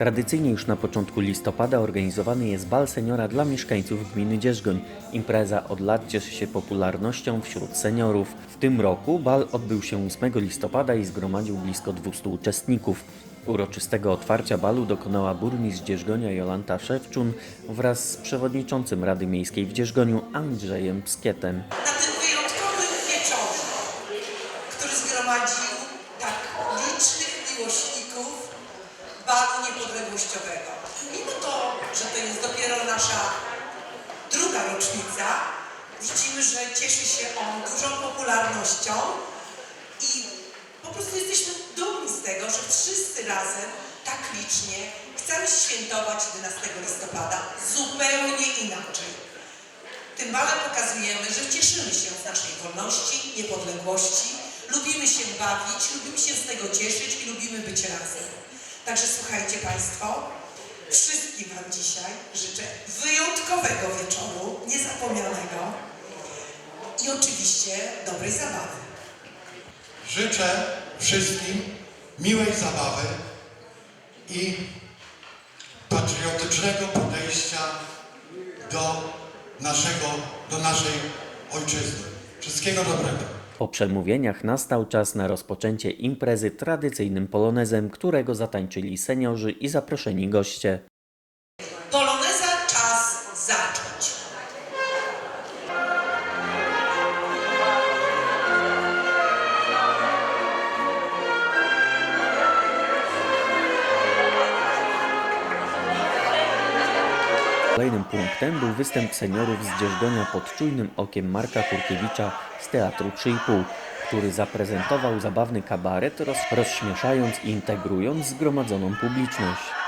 Tradycyjnie już na początku listopada organizowany jest bal seniora dla mieszkańców gminy Dzierżgoń. Impreza od lat cieszy się popularnością wśród seniorów. W tym roku bal odbył się 8 listopada i zgromadził blisko 200 uczestników. Uroczystego otwarcia balu dokonała burmistrz Dzierżgonia Jolanta Szewczun wraz z przewodniczącym Rady Miejskiej w Dzierżgoniu Andrzejem Pskietem. na tym wyjątkowym wieczorze, który zgromadził tak licznych miłośników balu niepodległościowego. Mimo to, że to jest dopiero nasza druga rocznica, widzimy, że cieszy się on dużą popularnością i po prostu jesteśmy dumni z tego, że wszyscy razem tak licznie chcemy świętować 11 listopada zupełnie inaczej. Tym balem pokazujemy, że cieszymy się z naszej wolności, niepodległości, lubimy się bawić, lubimy się z tego cieszyć i lubimy być razem. Także słuchajcie Państwo, wszystkim Wam dzisiaj życzę wyjątkowego wieczoru, niezapomnianego i oczywiście dobrej zabawy. Życzę wszystkim miłej zabawy i patriotycznego podejścia do naszego, do naszej ojczyzny. Wszystkiego dobrego. Po przemówieniach nastał czas na rozpoczęcie imprezy tradycyjnym polonezem, którego zatańczyli seniorzy i zaproszeni goście. Poloneza czas zacząć. Kolejnym punktem był występ seniorów z Dzierżgonia pod czujnym okiem Marka Kurkiewicza z Teatru 3,5, który zaprezentował zabawny kabaret, roz, rozśmieszając i integrując zgromadzoną publiczność.